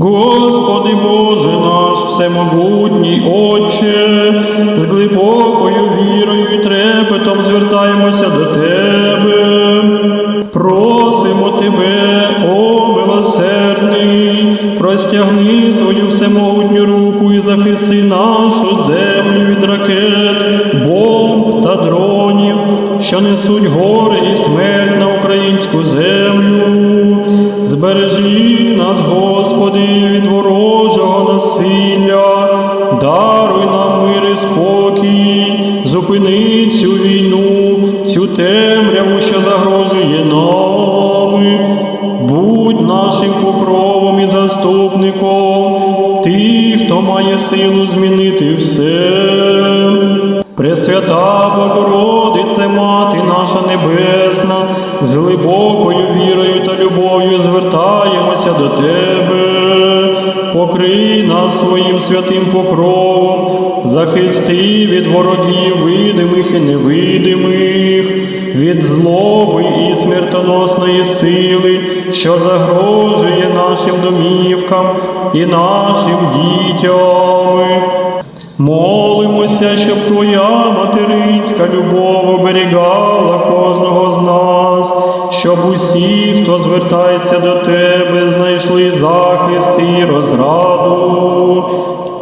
Господи Боже наш, всемогутній Отче, з глибокою вірою і трепетом звертаємося до Тебе. Просимо Тебе, о милосердний, простягни свою всемогутню руку і захисти нашу землю від ракет, бомб та дронів, що несуть горе і смерть на українську землю. Збережи Господи, від ворожого насилля, даруй нам мир і спокій, зупини цю війну, цю темряву, що загрожує нами. Будь нашим покровом і заступником, ти, хто має силу змінити все. Пресвята Богородице, Мати наша Небесна, з глибокою вірою та любов'ю звертаємося до Тебе. Покрий нас своїм святим покровом, захисти від ворогів видимих і невидимих, від злоби і смертоносної сили, що загрожує нашим домівкам і нашим дітям. Молимося, щоб Твоя материнська любов оберігала кожного з нас, щоб усі, хто звертається до Тебе, знайшли захист і розраду.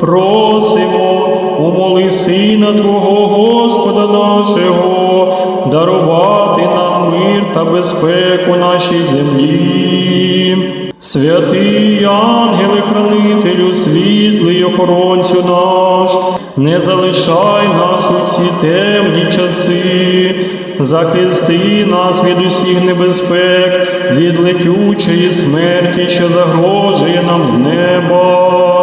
Просимо, умоли Сина Твого Господа нашого, дарувати нам мир та безпеку нашій землі. Святий ангеле хранителю, світлий охоронцю наш, не залишай нас у ці темні часи, захисти нас від усіх небезпек, від летючої смерті, що загрожує нам з неба.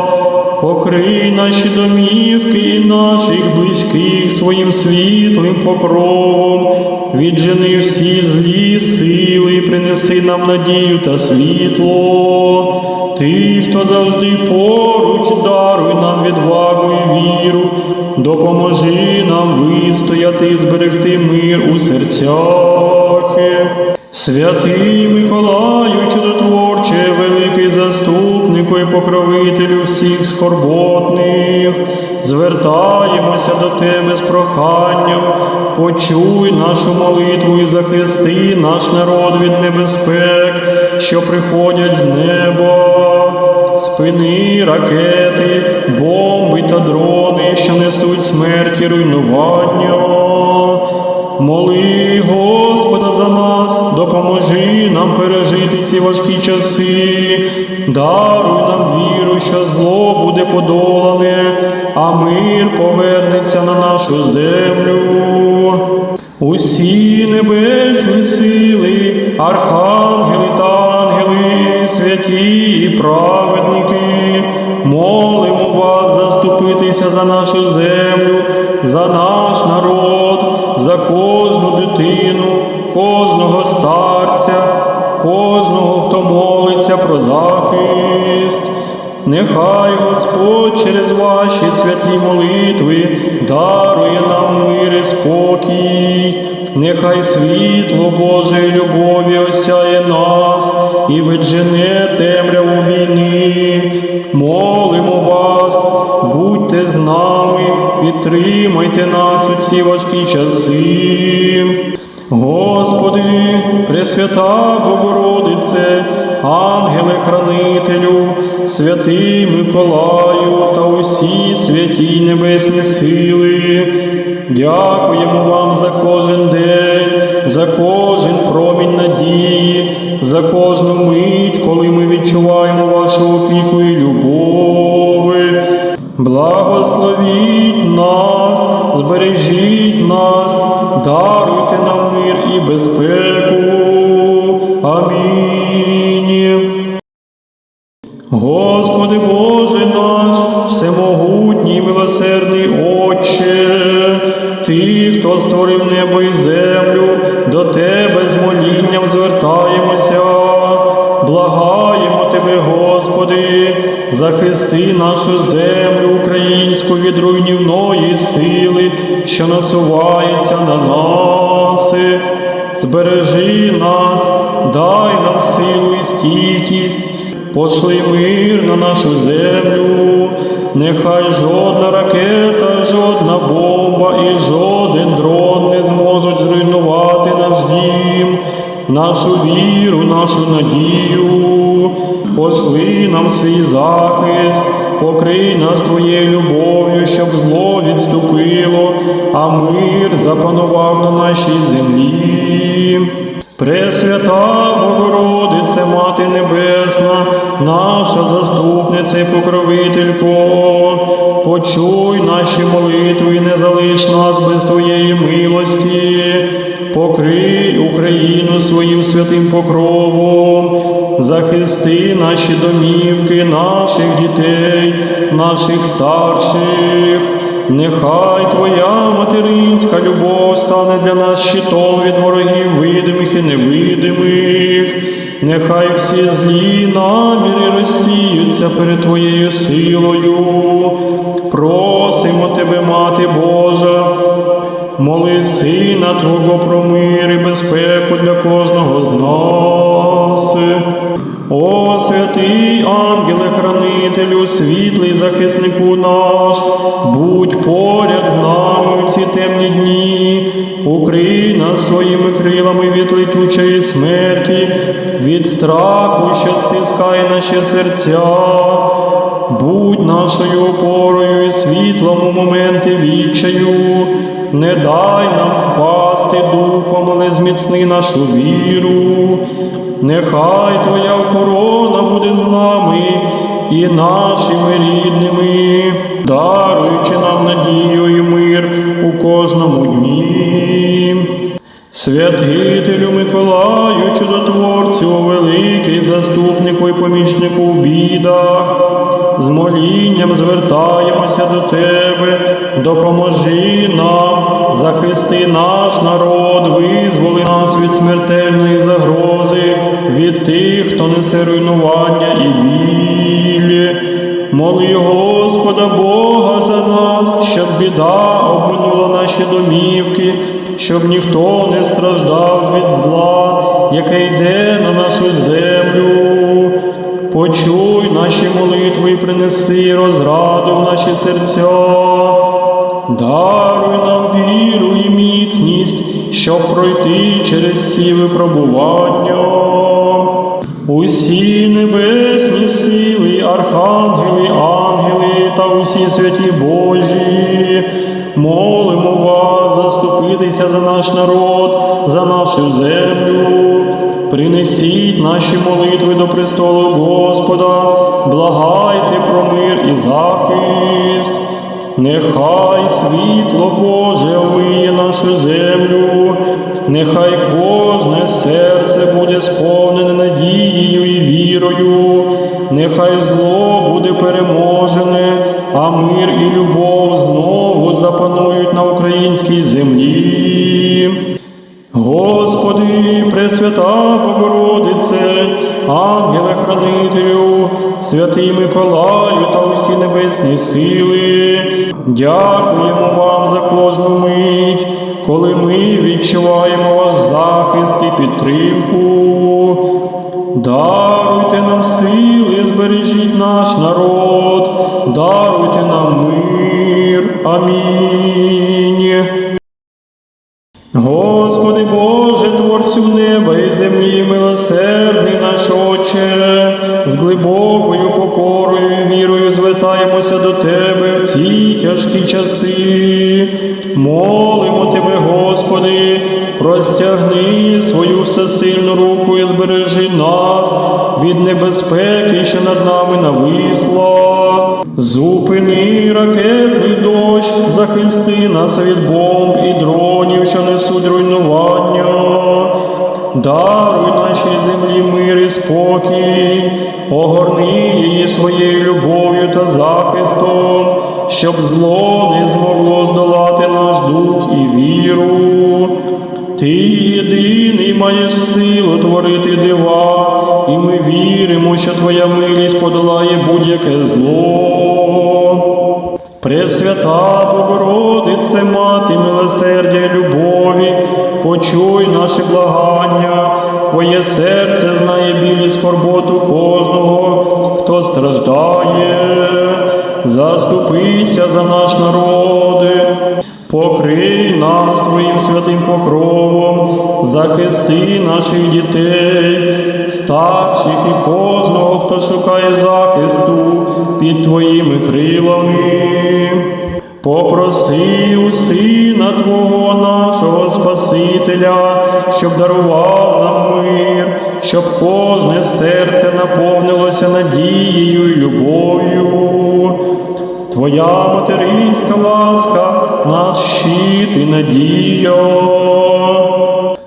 Покрий наші домівки і наших близьких своїм світлим покровом, віджени всі злі сили, принеси нам надію та світло. Ти, хто завжди поруч, даруй нам відвагу і віру, допоможи нам вистояти і зберегти мир у серцях. Святий Миколаю, чудотворче, великий заступнику і покровителю всіх скорботних, звертаємося до Тебе з проханням, почуй нашу молитву і захисти наш народ від небезпек, що приходять з неба. Спини ракети, бомби та дрони, що несуть смерть і руйнування. Моли Господа за нас, допоможи нам пережити ці важкі часи, даруй нам віру, що зло буде подолане, а мир повернеться на нашу землю. Усі небесні сили, архангели та ангели, святі і праведники, молимо вас заступитися за нашу землю, за наш народ, дитину, кожного старця, кожного, хто молиться про захист. Нехай Господь через ваші святі молитви дарує нам мир і спокій, нехай світло Божої любові осяє нас і віджене темряву війни. Молимо вас, будьте з нами, підтримайте нас у ці важкі часи. Господи, Пресвята Богородице, ангеле-хранителю, святий Миколаю та усі святі небесні сили, дякуємо вам за кожен день, за кожен промінь надії, за кожну мить, коли ми відчуваємо вашу опіку. Благословіть нас, збережіть нас, даруйте нам мир і безпеку. Амінь. Господи Боже наш, всемогутній милосердний Отче, Ти, хто створив небо і землю, до Тебе з молінням звертаємося, благаємо Тебе, Господи, захисти нашу землю українську від руйнівної сили, що насувається на нас. Збережи нас, дай нам силу і стійкість, пошли мир на нашу землю, нехай жодна ракета, жодна бомба і жоден дрон не зможуть зруйнувати наш дім, нашу віру, нашу надію. Пошли нам свій захист, покрий нас твоєю любов'ю, щоб зло відступило, а мир запанував на нашій землі. Пресвята Богородице, Мати Небесна, наша заступниця і покровителько, почуй наші молитви, і не залиш нас без Твоєї милості, покрий Україну своїм святим покровом, захисти наші домівки, наших дітей, наших старших. Нехай Твоя материнська любов стане для нас щитом від ворогів видимих і невидимих. Нехай всі злі наміри розсіються перед Твоєю силою. Просимо Тебе, Мати Божа, моли Сина Твого про мир і безпеку для кожного з нас. О, святий ангеле-хранителю, світлий захиснику наш, будь поряд з нами в ці темні дні, укрий нас своїми крилами від летючої смерті, від страху, що стискає наші серця. Будь нашою опорою і світлом у моменти відчаю, не дай нам впасти духом, але зміцни нашу віру. Нехай Твоя охорона буде з нами і нашими рідними, даруючи нам надію і мир у кожному дні. Святителю Миколаю, чудотворцю, великий заступнику і помічнику в бідах, з молінням звертаємося до Тебе, допоможи нам, захисти наш народ, визволи нас від смертельної загрози, від тих, хто несе руйнування і біль. Моли Господа Бога за нас, щоб біда обминула наші домівки, щоб ніхто не страждав від зла, яке йде на нашу землю. Почуй наші молитви і принеси розраду в наші серця. Даруй нам віру і міцність, щоб пройти через ці випробування. Усі небесні сили, архангели, ангели та усі святі Божі, молимо вас заступитися за наш народ, за нашу землю. Принесіть наші молитви до престолу Господа, благайте про мир і захист. Нехай світло Боже омиє нашу землю, нехай кожне серце буде сповнене надією і вірою, нехай зло буде переможене, а мир і любов знову запанують на українській землі. Господи, Пресвята Богородице, ангеле-хранителю, святий Миколаю та усі небесні сили, дякуємо вам за кожну мить, коли ми відчуваємо ваш захист і підтримку. Даруйте нам сили, збережіть наш народ, даруйте нам мир. Амінь. Молимо Тебе, Господи, простягни свою всесильну руку і збережи нас від небезпеки, що над нами нависла. Зупини ракетний дощ, захисти нас від бомб і дронів, що несуть руйнування. Даруй нашій землі мир і спокій, огорни її своєю любов'ю та захистом, щоб зло не змогло і віру. Ти єдиний маєш силу творити дива, і ми віримо, що Твоя милість подолає будь-яке зло. Пресвята Богородице, Мати милосердя любові, почуй наші благання, Твоє серце знає білі скорботу кожного, святим покровом, захисти наших дітей, старших і кожного, хто шукає захисту під Твоїми крилами. Попроси у Сина Твого нашого Спасителя, щоб дарував нам мир, щоб кожне серце наповнилося надією і любов'ю. Твоя материнська ласка, наш щит і надія.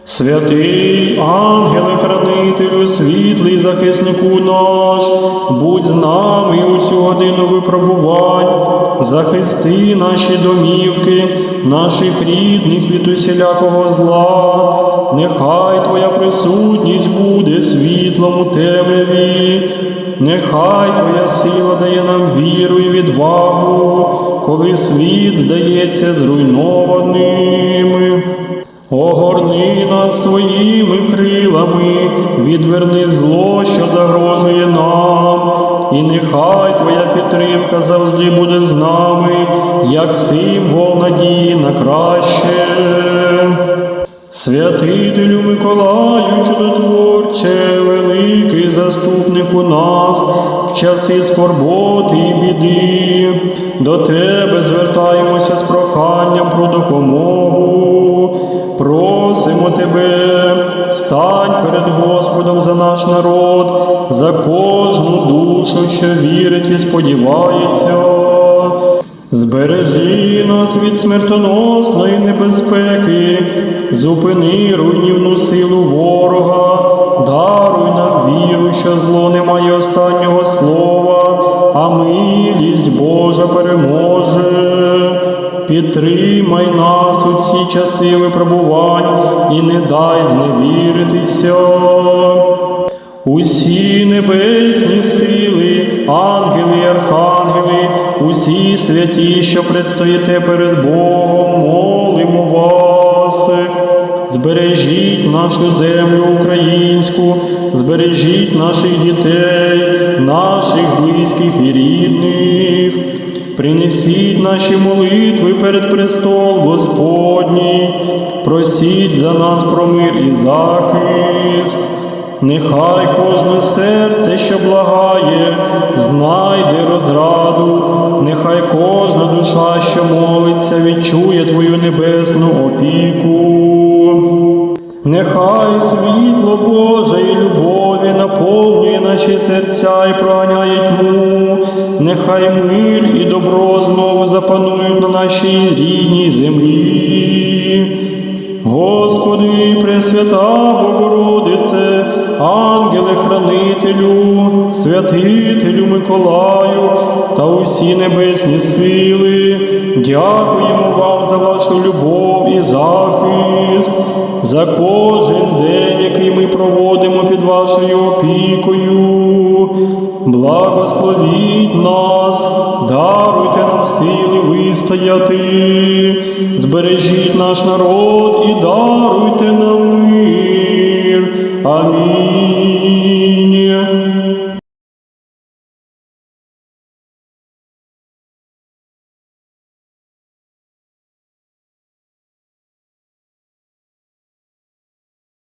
Святий ангеле хранителю, світлий захиснику наш, будь з нами у цю годину випробувань, захисти наші домівки, наших рідних від усілякого зла. Нехай Твоя присутність буде світлом у темряві, нехай Твоя сила дає нам віру і відвагу, коли світ здається зруйнованим. Огорни нас своїми крилами, відверни зло, що загрожує нам, і нехай Твоя підтримка завжди буде з нами, як символ надії на краще. Святителю Миколаю, чудотворче, великий заступник у нас в часи скорботи і біди, до Тебе звертаємося з проханням про допомогу. Просимо Тебе, стань перед Господом за наш народ, за кожну душу, що вірить і сподівається. Збережи нас від смертоносної небезпеки, зупини руйнівну силу ворога, даруй нам віру, що зло не має останнього слова, а милість Божа переможе. Підтримай нас у ці часи випробувань і не дай зневіритися. Усі небесні сили, ангели і архангели, усі святі, що предстоїте перед Богом, молимо вас. Збережіть нашу землю українську, збережіть наших дітей, наших близьких і рідних. Принесіть наші молитви перед престол Господній, просіть за нас про мир і захист. Нехай кожне серце, що благає, знайде розраду, нехай кожна душа, що молиться, відчує Твою небесну опіку. Нехай світло Боже і любові наповнює наші серця і проганяє тьму, нехай мир і добро знову запанують на нашій рідній землі. Господи, Пресвята Богородице, ангеле-хранителю, святителю Миколаю та усі небесні сили, дякуємо вам за вашу любов і захист, за кожен день, який ми проводимо під вашою опікою. Благословіть нас, даруйте нам сили вистояти, збережіть наш народ і даруйте нам мир. Амінь.